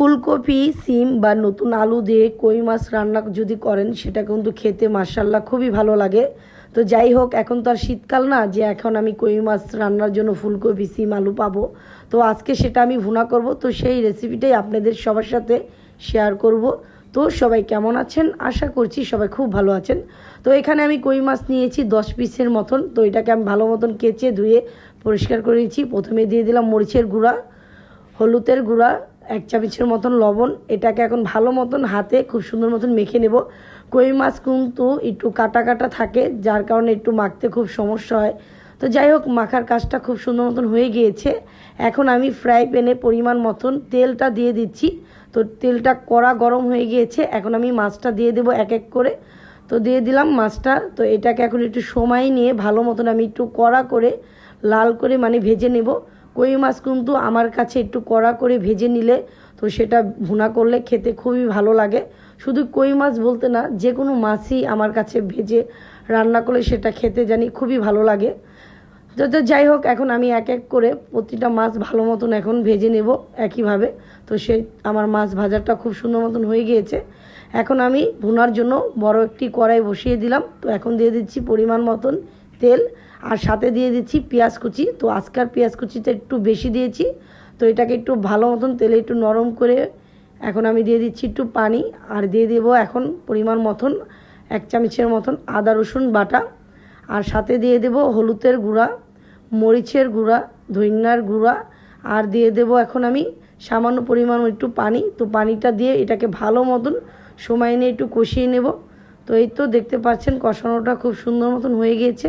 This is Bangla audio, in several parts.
ফুলকপি, সিম বা নতুন আলু দিয়ে কই মাছ রান্না যদি করেন, সেটা কিন্তু খেতে মার্শাল্লাহ খুবই ভালো লাগে। তো যাই হোক, এখন তো আর শীতকাল না, যে এখন আমি কই মাছ রান্নার জন্য ফুলকপি, সিম, আলু পাবো। তো আজকে সেটা আমি ভুনা করব, তো সেই রেসিপিটাই আপনাদের সবার সাথে শেয়ার করব। তো সবাই কেমন আছেন? আশা করছি সবাই খুব ভালো আছেন। তো এখানে আমি কই মাছ নিয়েছি দশ পিসের মতন। তো এটাকে আমি ভালো মতন কেচে ধুয়ে পরিষ্কার করে নিয়েছি। প্রথমে দিয়ে দিলাম মরিচের গুঁড়া, হলুদের গুঁড়া এক চামচের মতন লবণ। এটাকে এখন ভালো মতন হাতে খুব সুন্দর মতন মেখে নেব। কই মাছ কিন্তু একটু কাটা কাটা থাকে, যার কারণে একটু মাখতে খুব সমস্যা হয়। তো যাই হোক, মাখার কাজটা খুব সুন্দর মতন হয়ে গিয়েছে। এখন আমি ফ্রাই প্যানে পরিমাণ মতন তেলটা দিয়ে দিচ্ছি। তো তেলটা কড়া গরম হয়ে গিয়েছে, এখন আমি মাছটা দিয়ে দেবো এক এক করে। তো দিয়ে দিলাম মাছটা, তো এটাকে এখন একটু সময় নিয়ে ভালো মতন আমি একটু কড়া করে, লাল করে মানে ভেজে নেব। কই মাছ কিন্তু আমার কাছে একটু কড়া করে ভেজে নিলে তো সেটা ভুনা করলে খেতে খুবই ভালো লাগে। শুধু কই মাছ বলতে না যে কোনো মাছই আমার কাছে ভেজে রান্না করলে সেটা খেতে জানি খুবই ভালো লাগে। তো তো যাই হোক, এখন আমি এক এক করে প্রতিটা মাছ ভালো মতন এখন ভেজে নেব একইভাবে। তো সে আমার মাছ ভাজাটা খুব সুন্দর মতন হয়ে গিয়েছে। এখন আমি ভুনার জন্য বড় একটি কড়াই বসিয়ে দিলাম। তো এখন দিয়ে দিচ্ছি পরিমাণ মতন তেল, আর সাথে দিয়ে দিচ্ছি পেঁয়াজ কুচি। তো আজকার পেঁয়াজ কুচিটা একটু বেশি দিয়েছি। তো এটাকে একটু ভালো মতন তেলে একটু নরম করে এখন আমি দিয়ে দিচ্ছি একটু পানি, আর দিয়ে দেবো এখন পরিমাণ মতন এক চামচের মতন আদা, রসুন বাটা। আর সাথে দিয়ে দেব হলুদের গুঁড়া, মরিচের গুঁড়া ধইনার গুঁড়া। আর দিয়ে দেব এখন আমি সামান্য পরিমাণ একটু পানি। তো পানিটা দিয়ে এটাকে ভালো মতন সময় নিয়ে একটু কষিয়ে নেব। তো এই তো দেখতে পাচ্ছেন কষানোটা খুব সুন্দর মতন হয়ে গিয়েছে।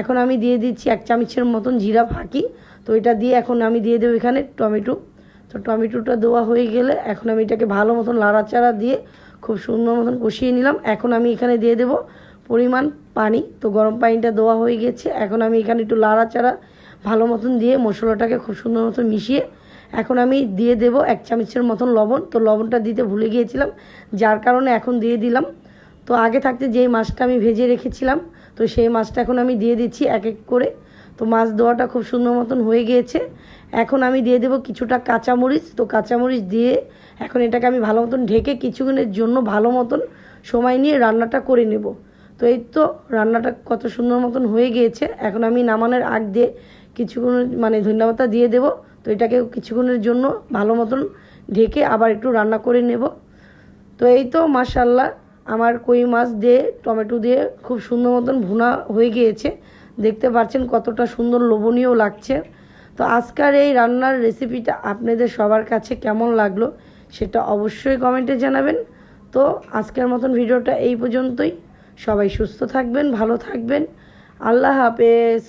এখন আমি দিয়ে দিচ্ছি এক চামচের মতন জিরা ফাঁকি। তো এটা দিয়ে এখন আমি দিয়ে দেবো এখানে টমেটো। তো টমেটোটা দেওয়া হয়ে গেলে এখন আমি এটাকে ভালো মতন লাড়াচাড়া দিয়ে খুব সুন্দর মতন কষিয়ে নিলাম। এখন আমি এখানে দিয়ে দেবো পরিমাণ পানি। তো গরম পানিটা দেওয়া হয়ে গেছে। এখন আমি এখানে একটু লাড়াচাড়া ভালো মতন দিয়ে মশলাটাকে খুব সুন্দর মতন মিশিয়ে এখন আমি দিয়ে দেব এক চামচের মতন লবণ। তো লবণটা দিতে ভুলে গিয়েছিলাম, যার কারণে এখন দিয়ে দিলাম। তো আগে থাকতে যেই মাছটা আমি ভেজে রেখেছিলাম তো সেই মাছটা এখন আমি দিয়ে দিচ্ছি এক এক করে। তো মাছ দেওয়াটা খুব সুন্দর মতন হয়ে গিয়েছে। এখন আমি দিয়ে দেবো কিছুটা কাঁচামরিচ। তো কাঁচামরিচ দিয়ে এখন এটাকে আমি ভালো মতন ঢেকে কিছুক্ষণের জন্য ভালো মতন সময় নিয়ে রান্নাটা করে নেব। তো এই তো রান্নাটা কত সুন্দর মতন হয়ে গিয়েছে। এখন আমি নামানোর আগ দিয়ে কিছুক্ষণ মানে ধন্যবাদটা দিয়ে দেব। তো এটাকে কিছুক্ষণের জন্য ভালো মতন ঢেকে আবার একটু রান্না করে নেব। তো এই তো মাশাল্লাহ আমার কই মাছ দিয়ে, টমেটো দিয়ে খুব সুন্দর মতন ভুনা হয়ে গিয়েছে। দেখতে পাচ্ছেন কতটা সুন্দর লোভনীয় লাগছে। তো আজকের এই রান্নার রেসিপিটা আপনাদের সবার কাছে কেমন লাগল সেটা অবশ্যই কমেন্টে জানাবেন। তো আজকের মতন ভিডিওটা এই পর্যন্তই। সবাই সুস্থ থাকবেন, ভালো থাকবেন। আল্লাহ হাফেজ।